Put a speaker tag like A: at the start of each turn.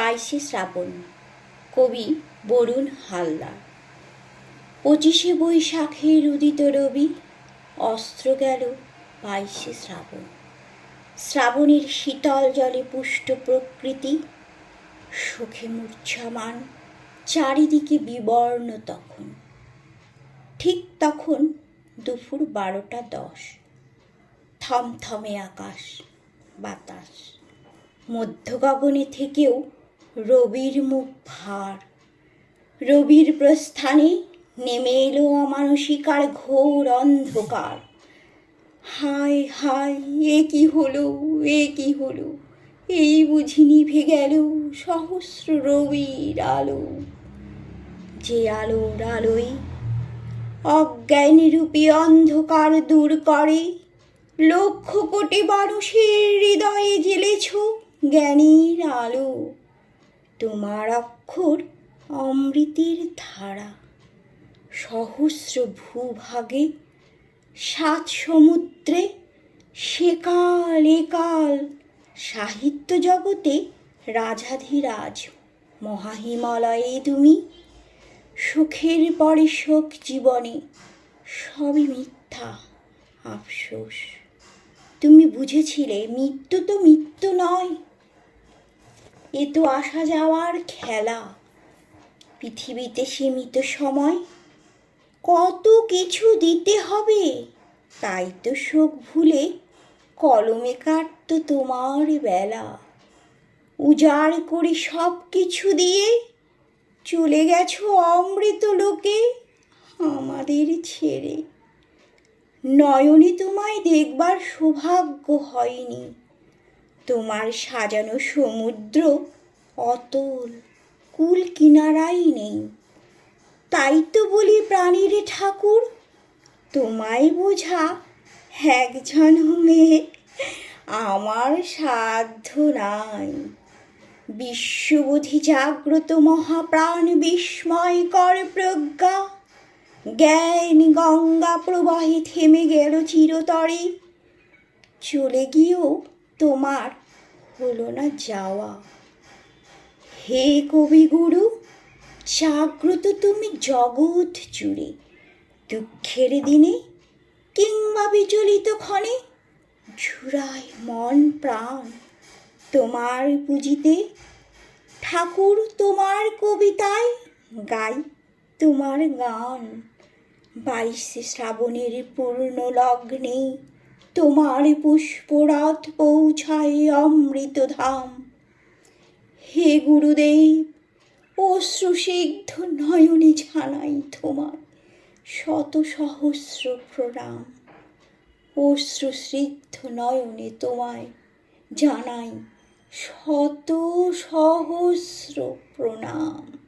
A: বাইশে শ্রাবণ, কবি বরুণ হালদার। পঁচিশে বৈশাখের উদিত রবি, অস্ত্র গেল বাইশে শ্রাবণ। শ্রাবণের শীতল জলে পুষ্ট প্রকৃতি, সুখে মূর্ছামান, চারিদিকে বিবর্ণ তখন। ঠিক তখন দুপুর বারোটা দশ, থমথমে আকাশ, বাতাস। মধ্য গগনে থেকেও রবির মুখ ভার। রবির প্রস্থানে নেমে এলো অমানসিকার ঘোর অন্ধকার। হায় হায়, এ কি হলো, এ কি হলো? এই বুঝি নিভে গেল সহস্র রবির আলো। যে আলোর আলোয় অজ্ঞানরূপী অন্ধকার দূর করে, লক্ষ কোটি মানুষের হৃদয়ে জেলেছ জ্ঞানীর আলো। তোমার অক্ষর অমৃতের ধারা। সহস্র ভূভাগে, সাত সমুদ্রে, সেকাল একাল সাহিত্য জগতে রাজাধিরাজ, মহাহিমালয়ে তুমি। সুখের পরে শোক জীবনে, সবই মিথ্যা, আফসোস। তুমি বুঝেছিলে, মৃত্যু তো মৃত্যু নয়। এ তো আসা যাওয়ার খেলা। পৃথিবীতে সীমিত সময়, কত কিছু দিতে হবে, তাই তো শোক ভুলে কলমে কাটতো তোমার বেলা। উজাড় করে সব কিছু দিয়ে চলে গেছো অমৃত লোকে আমাদের ছেড়ে। নয়নে তোমায় দেখবার সৌভাগ্য হয়নি। তোমার সাজানো সমুদ্র অতল, কুল কিনারাই নেই। তাই তো বলি প্রাণীর ঠাকুর, তোমায় বোঝা এক জন্মে আমার সাধ্য নাই। বিশ্ববোধি জাগ্রত মহাপ্রাণ বিস্ময়কর প্রজ্ঞা, জ্ঞান গঙ্গা প্রবাহে থেমে গেল চিরতরে। চলে গিয়েও তোমার হলো না যাওয়া। হে কবিগুরু জাগ্রত তুমি জগৎ জুড়ে, দুঃখের দিনে কিংবা বিচলিত ক্ষণে ঝুরায় মন প্রাণ। তোমার পুঁজিতে ঠাকুর তোমার কবিতায় গাই তোমার গান। বাইশে শ্রাবণের পূর্ণ লগ্নে তোমার পুষ্পরাত পৌঁছায় অমৃত ধাম হে গুরুদেব অশ্রুসিগ্ধ নয়নে জানাই তোমার শত সহস্র প্রণাম। অশ্রুসিদ্ধ নয়নে তোমায় জানাই শত সহস্র প্রণাম।